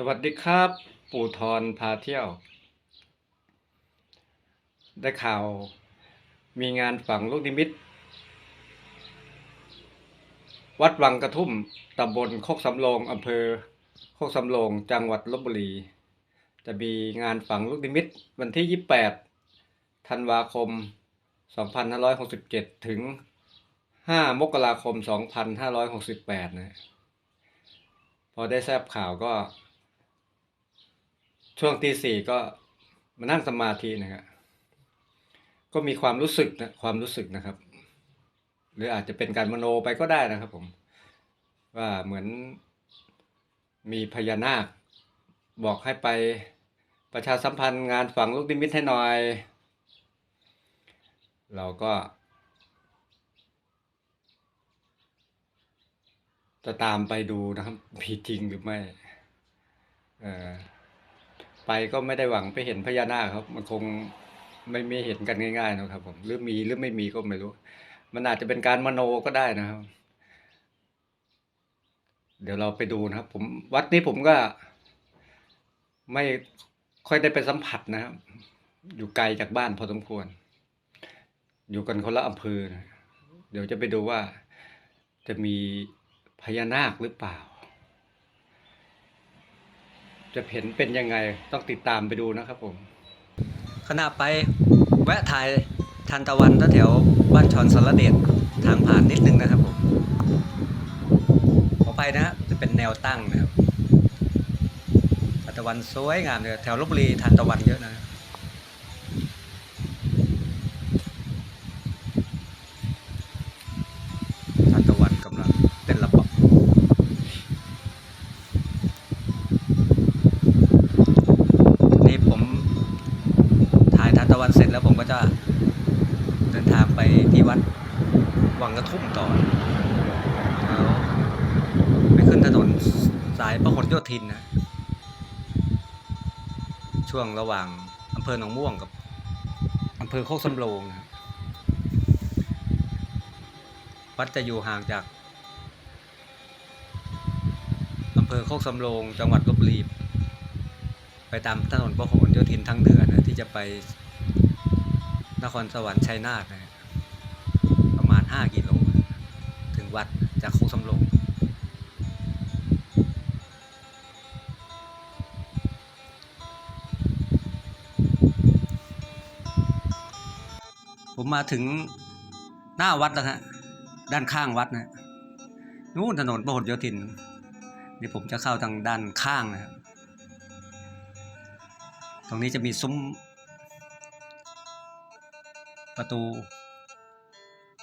สวัสดีครับ ปู่ทรพาเที่ยว ได้ข่าวมีงานฝังลูกนิมิต วัดวังกระทุ่มตำบลโคกสำโรงอำเภอโคกสำโรงจังหวัดลบบุรี จะมีงานฝังลูกนิมิตวันที่ 28 ธันวาคม 2567 ถึง 5 มกราคม 2568 นะพอได้ทราบข่าวก็ ช่วงตีสี่ก็มานั่งสมาธินะครับก็มีความรู้สึกนะความรู้สึกนะครับ หรืออาจจะเป็นการมโนไปก็ได้นะครับ ผม ว่าเหมือนมีพญานาค บอกให้ไปประชาสัมพันธ์งานฝังลูกนิมิตให้หน่อย เราก็จะตามไปดูนะครับมีจริงหรือไม่ เออ ไปก็ไม่ได้หวังไปเห็นพญานาคครับ มันคงไม่ไม่เห็นกันง่ายๆนะครับผมหรือมีหรือไม่มีก็ไม่รู้ มันอาจจะเป็นการมโนก็ได้นะครับ เดี๋ยวเราไปดูนะครับ ผมวัดนี้ผมก็ ไม่ค่อยได้ไปสัมผัสนะครับ อยู่ไกลจากบ้านพอสมควร อยู่กันคนละอำเภอนะเดี๋ยวจะไปดูว่าจะมีพญานาคหรือเปล่า จะเห็นเป็นยังไงต้องติดตามไปดูนะครับผมขณะไปแวะถ่ายทันตะวันแถวบ้านชอนสารเดชทางผ่านนิดนึงนะครับผมขอไปนะฮะจะเป็นแนวตั้งนะครับทันตะวันสวยงามเลยแถวลบบุรีทันตะวันเยอะนะท โยธินนะ ช่วงระหว่างอำเภอหนองม่วงกับอำเภอโคกสำโรงนะวัดจะอยู่ห่างจากอำเภอโคกสำโรงจังหวัดลบบุรีไปตามถนนพหลโยธินทางเหนือนะที่จะไปนครสวรรค์ชัยนาทนะประมาณ 5 กิโล ถึงวัดจากโคกสำโรง มาถึงหน้าวัดแล้วฮะด้านข้างวัดนะนู่นถนนพหลโยธินนี่ผมจะเข้าทางด้านข้างนะครับตรงนี้จะมีซุ้ม ประตู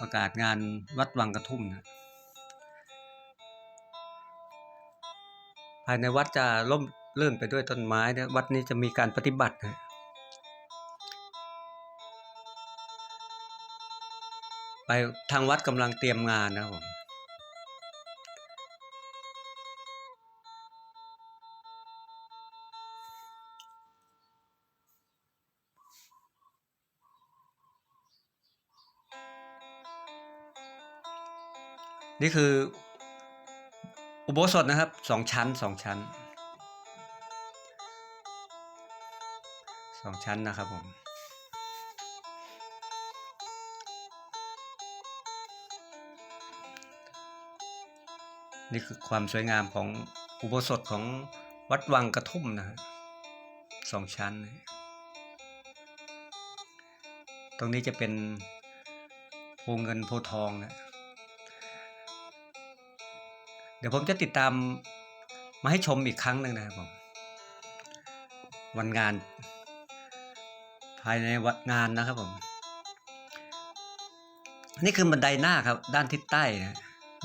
ประกาศงานวัดวังกระทุ่มนะภายในวัดจะร่มเรื่อนไปด้วยต้นไม้นะวัดนี้จะมีการปฏิบัตินะ ทางวัดกำลังเตรียมงานนะผมนี่คืออุโบสถนะครับสองชั้นสองชั้นสองชั้นนะครับผม นี่คือความสวยงามของอุโบสถของวัดวังกระทุ่มนะฮะสองชั้น ตรงนี้จะเป็นโพเงินโพทองนะ เดี๋ยวผมจะติดตามมาให้ชมอีกครั้งหนึ่งนะครับผม วันงาน ภายในวัดงานนะครับผม นี่คือบันไดหน้าครับ ด้านทิศใต้นะ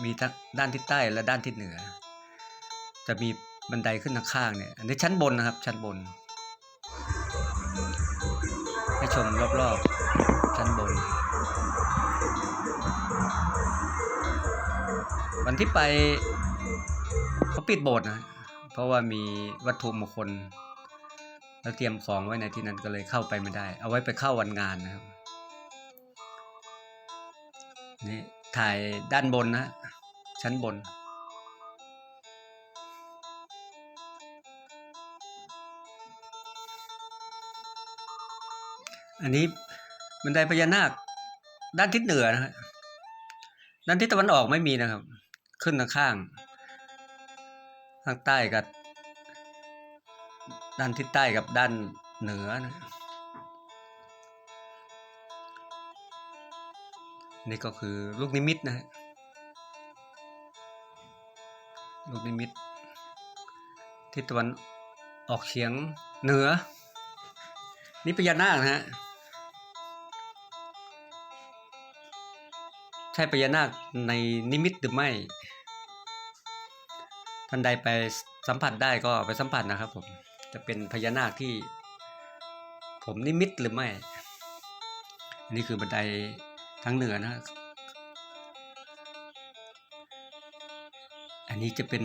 มีทั้งด้านทิศใต้และด้านทิศเหนือ จะมีบันไดขึ้นทางข้างเนี่ยอันนี้ชั้นบนนะครับ ชั้นบน ให้ชมรอบๆชั้นบน วันที่ไปเขาปิดโบสถ์นะ เพราะว่ามีวัตถุมงคลแล้วเตรียมของไว้ในที่นั้นก็เลยเข้าไปไม่ได้ เอาไว้ไปเข้าวันงานนะครับนี่ถ่ายด้านบนนะ ชั้นบน อันนี้บันไดพญานาค ด้านทิศเหนือนะฮะด้านทิศตะวันออกไม่มีนะครับ ขึ้นทางข้างทางใต้กับ ด้านทิศใต้กับด้านเหนือนะนี่ก็คือลูกนิมิตนะครับ ลูกนิมิตทิศตะวันออกเฉียงเหนือ นี่พญานาคนะฮะ ใช่พญานาคในนิมิตหรือไม่ ท่านใดไปสัมผัสได้ก็ไปสัมผัสนะครับผม จะเป็นพญานาคที่ ผมนิมิตหรือไม่นนี้คือบันไดทางเหนือนะ อันนี้จะเป็น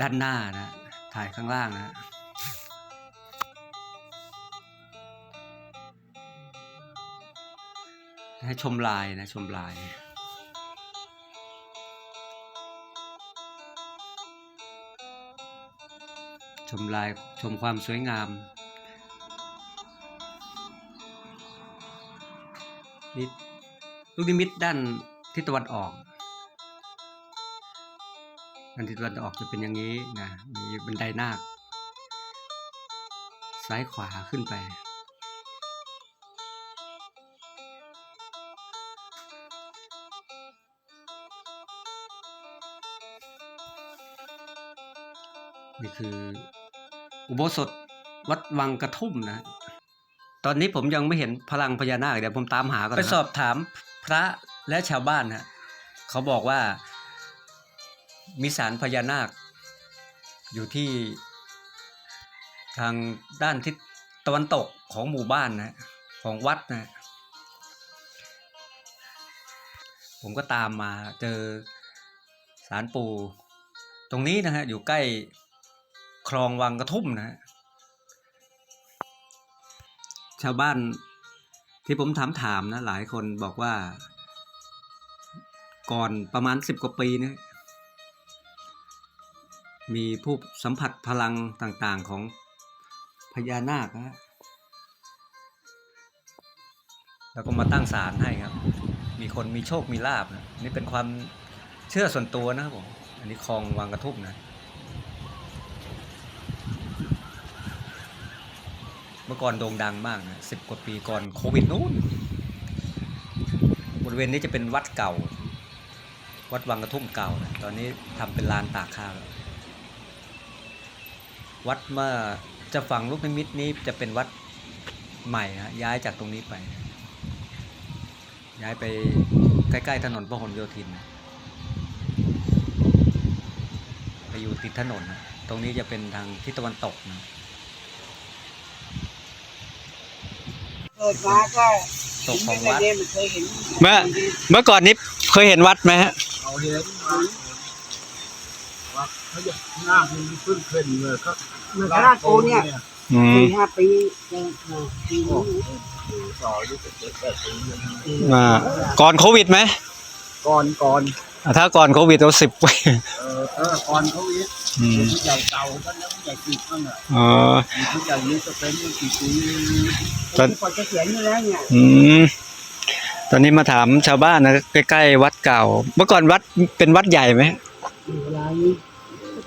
ด้านหน้านะ ถ่ายข้างล่างนะให้ชมลายนะชมลาย ชมลายชมความสวยงาม นี่ลูกนิมิตด้านทิศตะวันออก ด้านทิศตะวันออกจะเป็นอย่างนี้นะมีบันไดนาค ซ้ายขวาขึ้นไป นี่คือ อุโบสถวัดวังกระทุ่มนะตอนนี้ผมยังไม่เห็นพลังพญานาคเดี๋ยวผมตามหาก่อนไปสอบถามพระและชาวบ้านนะเขาบอกว่า มีสารพญานาค อยู่ที่ทางด้านทิศตะวันตกของหมู่บ้านนะของวัดนะผมก็ตามมาเจอสารปู่ตรงนี้นะฮะอยู่ใกล้คลองวังกระทุ่มนะฮะชาวบ้านที่ผมถามถามนะหลายคนบอกว่า ก่อนประมาณสิบกว่าปีนะ มีผู้สัมผัสพลังต่างๆของพญานาคนะฮะแล้วก็มาตั้งศาลให้ครับ มีคนมีโชคมีลาบนะนี่เป็นความเชื่อส่วนตัวนะครับผม อันนี้คลองวังกระทุ่มนะ เมื่อก่อนโด่งดังมากนะสิบกว่าปีก่อนโควิดนู้น บริเวณนี้จะเป็นวัดเก่า วัดวังกระทุ่มเก่านะตอนนี้ทำเป็นลานตากข้าวแล้ว วัดเมื่อจะฝั่งลูกนิมิตนี้จะเป็นวัดใหม่นะย้ายจากตรงนี้ไป ย้ายไปใกล้ๆถนนพหลโยธินนะไปอยู่ติดถนนนะตรงนี้จะเป็นทางทิศตะวันตกนะเกิดมาก็ตกของวัดเห็นไม่เคยเห็นเมื่อเมื่อก่อนนี้เคยเห็นวัดไหมฮะเขาเห็นว่าเขาจะหน้ามันเพิ่งขึ้นเลยครับ เหมือนราชโกเนี่ยอืมสี่ห้าปียังปีโอ้นี้โหต่อยี่สิบเจ็ดแปดปีแล้วนะอ่าก่อนโควิดไหมก่อนก่อนอ่าถ้าก่อนโควิดเราสิบปีเออเออก่อนเขาอีกอืมผู้ใหญ่เก่าท่านแล้วผู้ใหญ่ติดนั่นแหละอ๋อ มีผู้ใหญ่นี้จะเป็นกี่ปีตอน ที่ก่อนจะเขียนอยู่แล้วเนี่ยอืมตอนนี้มาถามชาวบ้านนะใกล้ๆวัดเก่า เมื่อก่อนวัดเป็นวัดใหญ่ไหม อยู่ไรทุ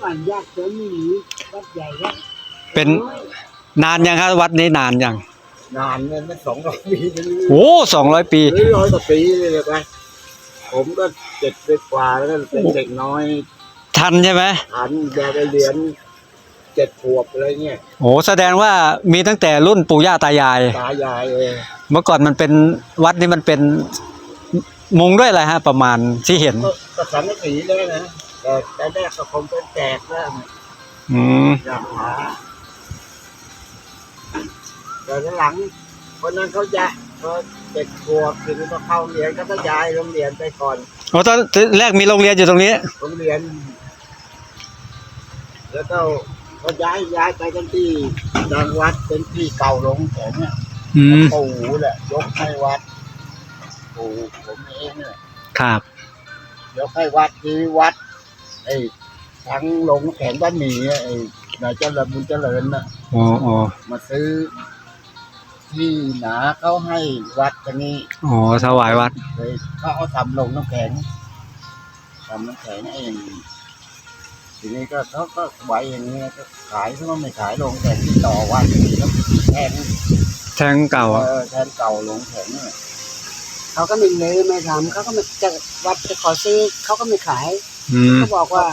กวันยากจนไม่มีวัดใหญ่วัดเป็นน้อยนานยังครับวัดนี้นานยังนานเนี่ยไม่สองร้อยปีเป็นโอ้สองร้อยปี หรือร้อยกว่าปีเลยเลยไปผมก็เจ็ดสิบกว่าแล้วก็เป็นเด็กน้อยทันใช่ไหมฐานแกไปเรียนเจ็ดขวบอะไรเงี้ยโอ้แสดงว่ามีตั้งแต่รุ่นปู่ย่าตายาย ตายายเองเมื่อก่อนมันเป็นวัดนี้มันเป็นมุงด้วยอะไรฮะ ประมาณที่เห็น ก็ก็สังกะสีเลยนะ แต่แต่แรกก็คงเป็นแจกแล้วอืมอยากหาแต่หลังคนนั้นเขาจะเขาเด็กขวบถึงก็เข้าเรียนก็ต้องย้ายโรงเรียนไปก่อนโอ้ตอนแรกมีโรงเรียนอยู่ตรงนี้ โรงเรียน แล้วก็ก็ย้ายย้ายไปกันที่ดังวัดเป็นที่เก่าลงแข็งเนี่ยอืมปู่แหละยกให้วัดปู่ผมเองเนี่ยครับ ยกให้วัดที่วัด ไอ้ทั้งลงแข็งบ้านหมีไอ้นายเจริญบุญเจริญน่ะ อ๋ออ๋อมาซื้อ ที่หนาเขาให้วัดกันนี้อ๋อถวายวัด เลยเขาเอาทำลงน้ำแข็งทำน้ำแข็งเองทีนี้ก็เขาก็ไว้อย่างนี้ก็ขายเขาก็ไม่ขายลงแข็งที่ต่อวันแล้วแทงแทงเก่าอะเออแทนเก่าลงแข็งเนี่ยเขาก็ไม่เลยไม่ทำเขาก็ไม่จะวัดจะขอซื้อเขาก็ไม่ขาย อืม เขาบอกว่า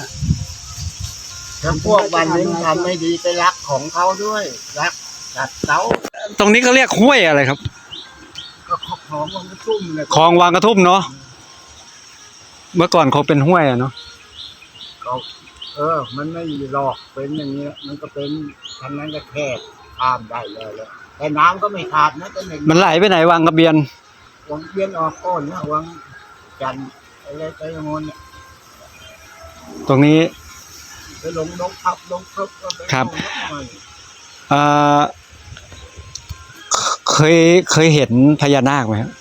ถ้าพวกวันนึงทำไม่ดีไปรักของเขาด้วย รักจัดเสาตรงนี้เขาเรียกห้วยอะไรครับ ก็ของมันก็ชุ่มเลยคลองวางกระทุ่มเนาะ เมื่อก่อนเขาเป็นห้วยอะเนาะ เขาเออ มันไม่หลอกเป็นอย่างเงี้ย มันก็เป็นทางนั้นก็แค่ข้ามได้เลยเลยแต่น้ำก็ไม่ขาดนะแต่หนึ่งมันไหลไปไหนวางกระเบียน วังเวียนออกก้นนะวังจันทร์อะไรไปงนเนี่ย ตรงนี้ไปลงลงพับลงพับก็ไปครับลงน้ำมันเอ่อเคยเคยเห็นพญานาคไหมครับ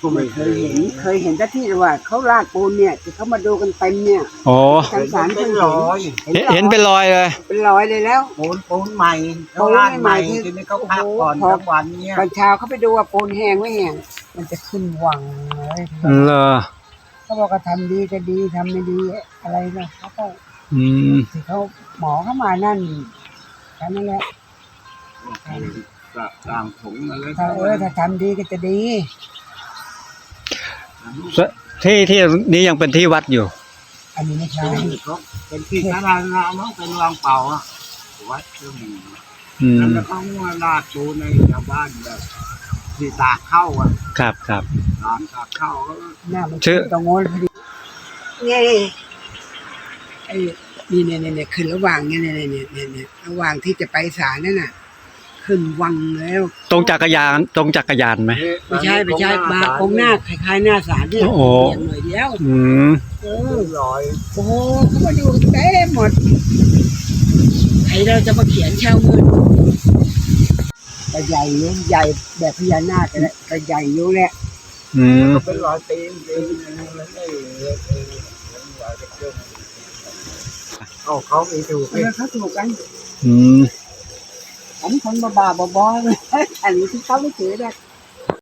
ก็ไม่เคยเห็นเคยเห็นแต่ที่ว่าเขาลากปูนเนี่ยที่เขามาดูกันเต็มเนี่ยโอ้เห็นเป็นรอยเห็นเห็นเป็นรอยเลยเป็นร้อยเลยแล้วปูนปูนใหม่ปูเขานลาดใหม่ใหม่ที่ทีนี้เขาพักก่อนโอ้โหทั้งวันเนี่ยตอนเช้าเขาไปดูว่าปูนแห้งไม่แห้งมันจะขึ้นวังเลยเลอ เขาบอกว่าทำดีก็ดีทำไม่ดีอะไรนะเขาก็อืมที่เขาหมอเข้ามานั่นแค่นั้นแหละต่างผงอะไรถ้าเออถ้าทำดีก็จะดี ที่ที่นี้ยังเป็นที่วัดอยู่ อันนี้ไม่ใช่เขาเป็นที่สาธารณะมั้งเป็นวางเปล่าอะวัดก็มีอืมแล้วเขาว่าลาดปูนในชาวบ้านแบบที่ตากเข้าอะ ครับครับ ตากตากเข้าก็หน้ามันชื่อ ตรงโน้นพอดีเนี่ยไอ้นี่เนี่ยเนี่ยเนี่ยขึ้นระหว่างเนี่ยเนี่ยเนี่ยเนี่ยเนี่ยระหว่างที่จะไปศาลนั่นน่ะ ขึ้นวังแล้ว ตรงจักรยานตรงจักรยานไหม ไม่ใช่ไม่ใช่มาคงหน้าคล้ายๆหน้าศาลเนี่ยโอ้โหเอียงหน่อยเดียวอืมเอเอออลอยโอ้โหเขามาดูเต็มหมดใครเราจะมาเขียนเช่าเงินแต่ใหญ่เนี่ยใหญ่แบบพญานาคแต่ละแต่ใหญ่อยู่แหละ อืมเป็นรอยตีนตีนมันไม่เออเออมันลอยไปเรื่อยเอาเขามีถูกเออเขาถูกกันอืมอันคนบ้าๆบอๆอันนี้ที่เขาไม่ถือได้